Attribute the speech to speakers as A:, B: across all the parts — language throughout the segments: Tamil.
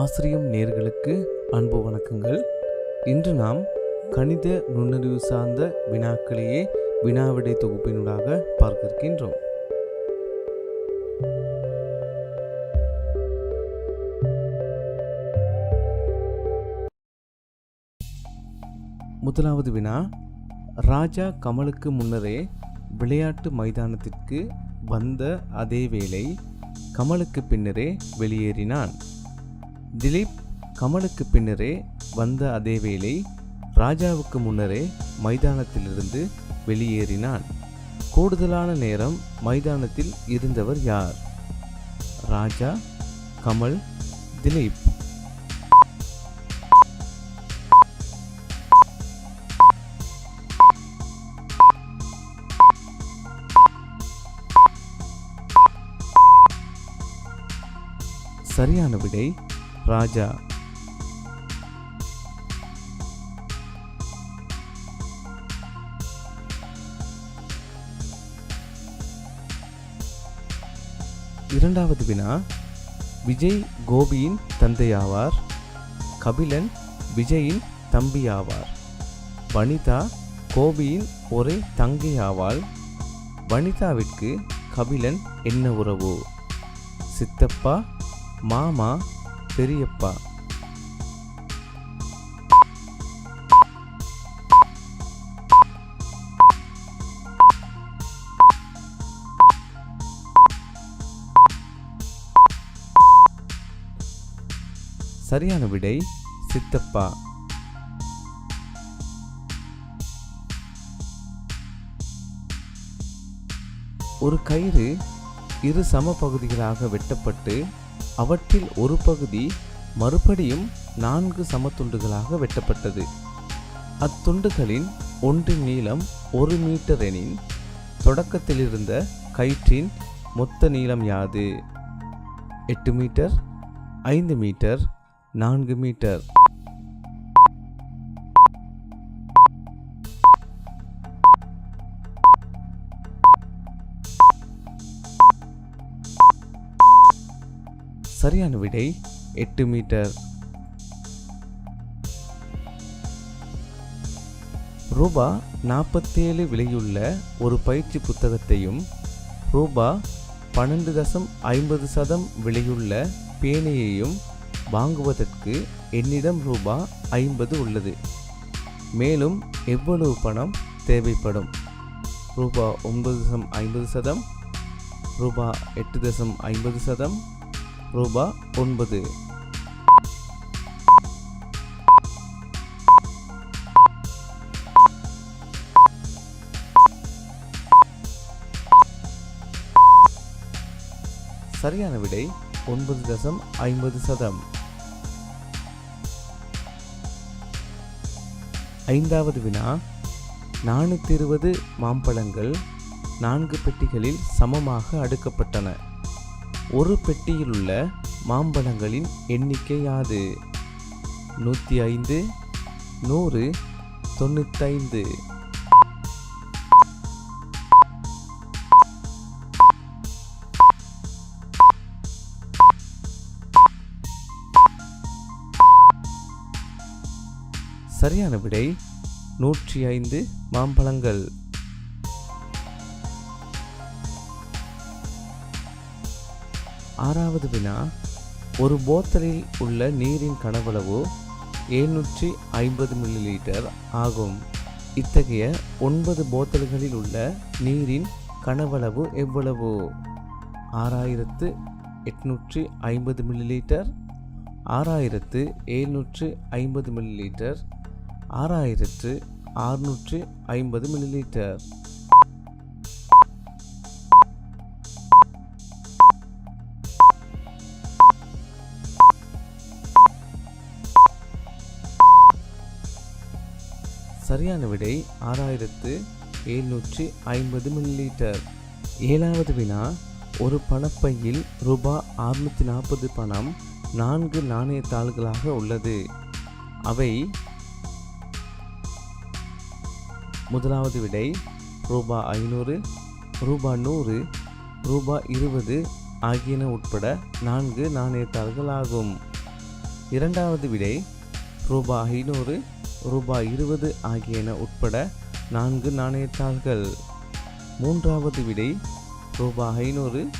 A: ஆசிரியம் நேர்களுக்கு அன்பு வணக்கங்கள். இன்று நாம் கணித நுண்ணறிவு சார்ந்த வினாக்களையே வினாவிடை தொகுப்பினூடாக பார்க்க இருக்கின்றோம் முதலாவது வினா ராஜா கமலுக்கு முன்னரே விளையாட்டு மைதானத்திற்கு வந்த அதே வேளை கமலுக்கு பின்னரே வெளியேறினான். திலீப் கமலுக்கு பின்னரே வந்த அதே வேளை ராஜாவுக்கு முன்னரே மைதானத்திலிருந்து வெளியேறினான். கூடுதலான நேரம் மைதானத்தில் இருந்தவர் யார்? ராஜா கமல் திலீப். சரியான விடை ராஜா. இரண்டாவது வினா விஜய் கோபியின் தந்தையாவார் கபிலன் விஜயின் தம்பியாவார் வனிதா கோபியின் ஒரே தங்கையாவாள் வனிதாவிற்கு கபிலன் என்ன உறவு? சித்தப்பா மாமா பெரியப்பா. சரியான விடை சித்தப்பா. ஒரு கயிறு இரு சம பகுதிகளாக வெட்டப்பட்டு அவற்றில் ஒரு பகுதி மறுபடியும் நான்கு சமத்துண்டுகளாக வெட்டப்பட்டது. அத்துண்டுகளின் ஒன்றின் நீளம் ஒரு மீட்டர் எனின் தொடக்கத்திலிருந்த கயிற்றின் மொத்த நீளம் யாது? எட்டு மீட்டர் ஐந்து மீட்டர் நான்கு மீட்டர். சரியான விடை எட்டு மீட்டர். ரூபா நாற்பத்தேழு விலையுள்ள ஒரு பயிற்சி புத்தகத்தையும் ரூபா பன்னெண்டு தசம் ஐம்பது சதம் விலையுள்ள பேனையையும் வாங்குவதற்கு என்னிடம் ரூபா ஐம்பது உள்ளது. மேலும் எவ்வளவு பணம் தேவைப்படும்? ரூபா ஒன்பது தசம் ஐம்பது சதம் ரூபா எட்டு தசம் ஐம்பது சதம் ரூபா ஒன்பது. சரியான விடை ஒன்பது தசம் ஐம்பது சதம். ஐந்தாவது வினா நானூற்றி இருபது மாம்பழங்கள் நான்கு பெட்டிகளில் சமமாக அடுக்கப்பட்டன. ஒரு பெட்டியில் உள்ள மாம்பழங்களின் எண்ணிக்கை யாது நூற்றி ஐந்து நூறு தொண்ணூத்தைந்து. சரியான விடை நூற்றி ஐந்து மாம்பழங்கள். ஆறாவது வினா ஒரு போத்தலில் உள்ள நீரின் கனவளவு எழுநூற்றி ஐம்பது மில்லிலீட்டர் ஆகும். இத்தகைய ஒன்பது போத்தல்களில் உள்ள நீரின் கனவளவு எவ்வளவு? ஆறாயிரத்து எட்நூற்றி ஐம்பது மில்லி லீட்டர் ஆறாயிரத்து எழுநூற்று ஐம்பது மில்லி லிட்டர் ஆறாயிரத்து ஆறுநூற்று ஐம்பது மில்லி லீட்டர் சரியான விடை ஆறாயிரத்து எழுநூற்றி ஐம்பது மில்லிலிட்டர். ஏழாவது வினா ஒரு பணப்பையில் ரூபாய் அறுநூற்றி நாற்பது பணம் நான்கு நாணயத்தாள்களாக உள்ளது. அவை முதலாவது விடை ரூபா ஐநூறு ரூபா நூறு ரூபா இருபது ஆகியன உட்பட நான்கு நாணயத்தாள்கள் ஆகும் இரண்டாவது விடை ரூபாய் ஐநூறு ரூபாய் இருபது ஆகியன உட்பட நான்கு நாணயத்தாள்கள். மூன்றாவது விடை ரூபாய் ஐநூறு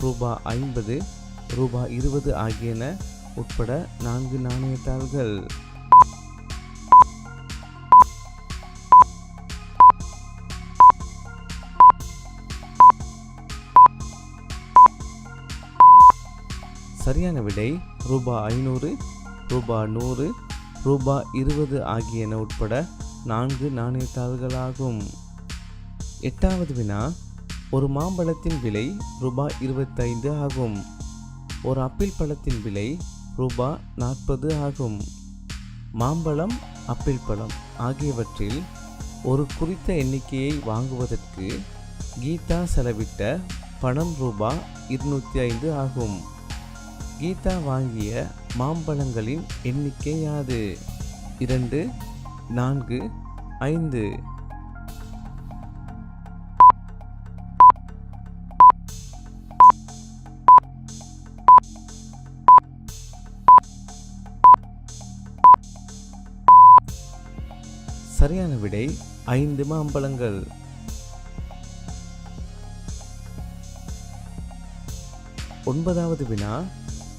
A: ரூபாய் ஐம்பது ரூபாய் இருபது ஆகியன உட்பட நான்கு நாணயத்தாள்கள். சரியான விடை ரூபாய் ஐநூறு ரூபாய் நூறு ரூபாய் இருபது ஆகியன உட்பட நான்கு நாணயத்தாள்களாகும். எட்டாவது வினா ஒரு மாம்பழத்தின் விலை ரூபாய் இருபத்தைந்து ஆகும். ஒரு அப்பிள் பழத்தின் விலை ரூபாய் நாற்பது ஆகும். மாம்பழம் அப்பிள் பழம் ஆகியவற்றில் ஒரு குறித்த எண்ணிக்கையை வாங்குவதற்கு கீதா செலவிட்ட பணம் ரூபாய் இருநூற்றி ஐந்து ஆகும். கீதா வாங்கிய மாம்பழங்களின் எண்ணிக்கை யாது? இரண்டு நான்கு ஐந்து. சரியான விடை ஐந்து மாம்பழங்கள். ஒன்பதாவது வினா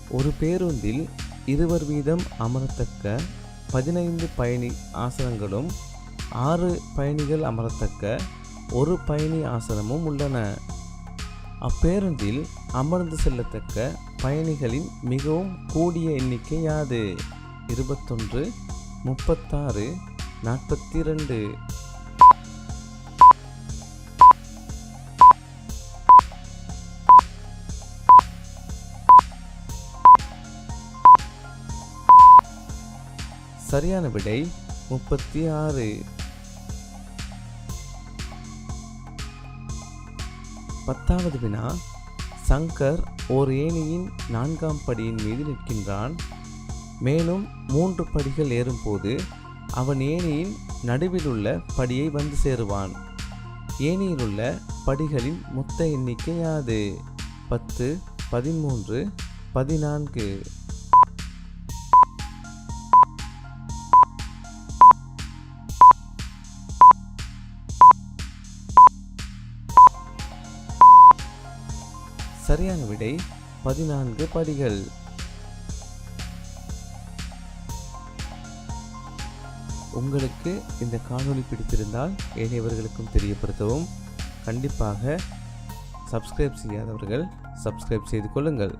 A: ஒரு பேருந்தில் இருவர் வீதம் அமரத்தக்க பதினைந்து பயணி ஆசனங்களும் ஆறு பயணிகள் அமரத்தக்க ஒரு பயணி ஆசனமும் உள்ளன. அப்பேருந்தில் அமர்ந்து செல்லத்தக்க பயணிகளின் மிகவும் கூடிய எண்ணிக்கை யாது? இருபத்தொன்று முப்பத்தாறு நாற்பத்தி ரெண்டு சரியான விடை முப்பத்தி ஆறு. பத்தாவது வினா சங்கர் ஓர் ஏணியின் நான்காம் படியின் மீது நிற்கின்றான். மேலும் மூன்று படிகள் ஏறும்போது அவன் ஏணியின் நடுவில் உள்ள படியை வந்து சேருவான். ஏணியில் உள்ள படிகளின் மொத்த எண்ணிக்கை யாது? பத்து பதிமூன்று பதினான்கு. சரியான விடை பதினான்கு படிகள். உங்களுக்கு இந்த காணொளி பிடித்திருந்தால் ஏனையவர்களுக்கும் தெரியப்படுத்தவும். கண்டிப்பாக சப்ஸ்கிரைப் செய்யாதவர்கள் சப்ஸ்கிரைப் செய்து கொள்ளுங்கள்.